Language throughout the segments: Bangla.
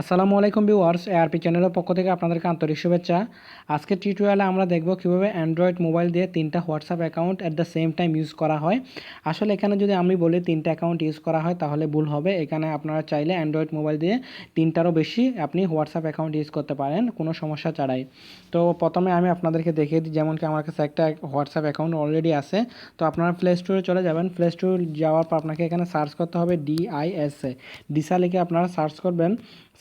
আসসালামু আলাইকুম ভিউয়ার্স এআরপি চ্যানেলের পক্ষ থেকে আপনাদেরকে আন্তরিক শুভেচ্ছা। আজকে টিউটোরিয়ালে আমরা দেখব কীভাবে অ্যান্ড্রয়েড মোবাইল দিয়ে তিনটা WhatsApp account at the same time use করা হয়। আসলে এখানে যদি আমি বলি তিনটা অ্যাকাউন্ট ইউজ করা হয়, তাহলে ভুল হবে। এখানে আপনারা চাইলে অ্যান্ড্রয়েড মোবাইল দিয়ে তিনটারও বেশি আপনি হোয়াটসঅ্যাপ অ্যাকাউন্ট ইউজ করতে পারেন, কোনো সমস্যা ছাড়াই। তো প্রথমে আমি আপনাদেরকে দেখিয়ে দিই, যেমন কি আমার কাছে একটা হোয়াটসঅ্যাপ অ্যাকাউন্ট অলরেডি আছে। তো আপনারা প্লে স্টোরে চলে যাবেন। প্লে স্টোর যাওয়ার পর আপনাকে এখানে সার্চ করতে হবে ডিআইএসএ ডিসা লিখে আপনারা সার্চ করবেন।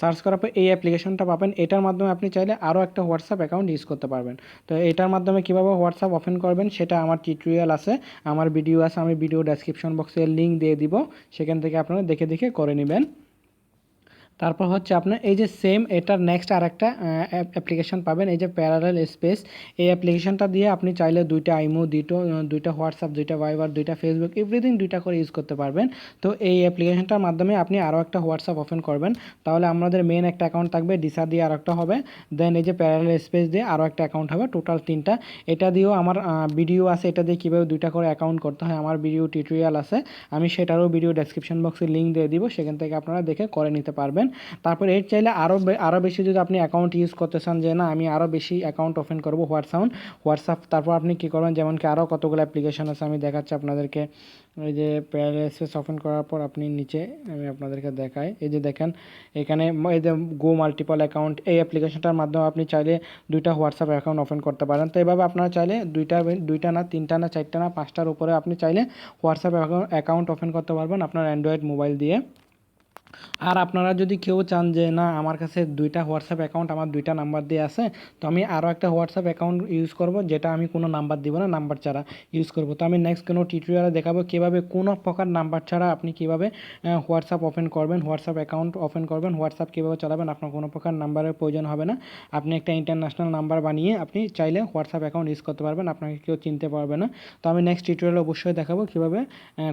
সার্চ করার পর এই অ্যাপ্লিকেশনটা পাবেন। এটার মাধ্যমে আপনি চাইলে আরও একটা হোয়াটসঅ্যাপ অ্যাকাউন্ট ইউজ করতে পারবেন। তো এটার মাধ্যমে কীভাবে হোয়াটসঅ্যাপ ওপেন করবেন সেটা আমার টিউটোরিয়াল আছে। আমার ভিডিও আছে, আমি ভিডিও ডেসক্রিপশন বক্সে লিঙ্ক দিয়ে দিব। সেখান থেকে আপনারা দেখে দেখে করে নেবেন। তারপর হচ্ছে আপনার এই যে সেম এটার নেক্সট আর একটা অ্যাপ্লিকেশন পাবেন। এই যে প্যারালেল স্পেস এই অ্যাপ্লিকেশনটা দিয়ে আপনি চাইলে দুইটা আইমো দুটো দুইটা হোয়াটসঅ্যাপ দুইটা ভাইবার দুইটা ফেসবুক এভরিথিং দুইটা করে ইউজ করতে পারবেন। তো এই অ্যাপ্লিকেশনটার মাধ্যমে আপনি আরও একটা হোয়াটসঅ্যাপ ওপেন করবেন। তাহলে আমাদের মেন একটা অ্যাকাউন্ট থাকবে ডিসা দিয়ে আর একটা হবে। দেন এই যে প্যারালেল স্পেস দিয়ে আরও একটা অ্যাকাউন্ট হবে টোটাল তিনটা। এটা দিয়েও আমার ভিডিও আছে, এটা দিয়ে কীভাবে দুইটা করে অ্যাকাউন্ট করতে হয়, আমার ভিডিও টিউটোরিয়াল আছে। আমি সেটারও ভিডিও ডেসক্রিপশন বক্সে লিঙ্ক দিয়ে দিব, সেখান থেকে আপনারা দেখে করে নিতে পারবেন। তারপর এর চাইলে আরও আরও বেশি যদি আপনি অ্যাকাউন্ট ইউজ করতে চান যে না, আমি আরও বেশি অ্যাকাউন্ট ওপেন করব হোয়াটসঅ্যাপ হোয়াটসঅ্যাপ, তারপর আপনি কী করবেন, যেমন কি আরও কতগুলো অ্যাপ্লিকেশন আছে আমি দেখাচ্ছি আপনাদেরকে। এই যে প্যারালাইসিস ওপেন করার পর আপনি নিচে আমি আপনাদেরকে দেখাই। এই যে দেখেন, এখানে এই যে গো মাল্টিপল অ্যাকাউন্ট এই অ্যাপ্লিকেশনটার মাধ্যমে আপনি চাইলে দুইটা হোয়াটসঅ্যাপ অ্যাকাউন্ট ওপেন করতে পারেন। তো এভাবে আপনারা চাইলে দুইটা দুইটা না, তিনটা না, চারটা না, পাঁচটার উপরে আপনি চাইলে হোয়াটসঅ্যাপ অ্যাকাউন্ট ওপেন করতে পারবেন আপনার অ্যান্ড্রয়েড মোবাইল দিয়ে। আর আপনারা যদি কেউ চান যে, না, আমার কাছে দুইটা হোয়াটসঅ্যাপ অ্যাকাউন্ট আমার দুইটা নাম্বার দিয়ে আছে, তো আমি আরও একটা হোয়াটসঅ্যাপ অ্যাকাউন্ট ইউজ করব, যেটা আমি কোনো নাম্বার দিব না নাম্বার ছাড়া ইউজ করব। তো আমি নেক্সট কোনো টিউটোরিয়ালে দেখাবো কীভাবে, কোনো প্রকার নাম্বার ছাড়া আপনি কীভাবে হোয়াটসঅ্যাপ ওপেন করবেন হোয়াটসঅ্যাপ অ্যাকাউন্ট ওপেন করবেন হোয়াটসঅ্যাপ কীভাবে চালাবেন, আপনার কোনো প্রকার নাম্বারের প্রয়োজন হবে না। আপনি একটা ইন্টারন্যাশনাল নাম্বার বানিয়ে আপনি চাইলে হোয়াটসঅ্যাপ অ্যাকাউন্ট ইউজ করতে পারবেন, আপনাকে কেউ চিনতে পারবে না। তো আমি নেক্সট টিউটোরিয়ালে অবশ্যই দেখাবো কীভাবে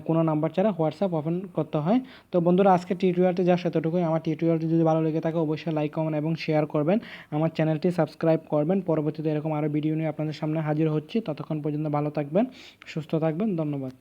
কোনো নাম্বার ছাড়া হোয়াটসঅ্যাপ ওপেন করতে হয়। তো বন্ধুরা আজকে টিউটোরিয়ালটি যা এতটুকুই। আমার টিউটোরিয়ালটি যদি ভালো লেগে থাকে, অবশ্যই লাইক, কমেন্ট এবং শেয়ার করবেন। আমার চ্যানেলটি সাবস্ক্রাইব করবেন। পরবর্তীতে এরকম আরও ভিডিও নিয়ে আপনাদের সামনে হাজির হচ্ছি। ততক্ষণ পর্যন্ত ভালো থাকবেন, সুস্থ থাকবেন। ধন্যবাদ।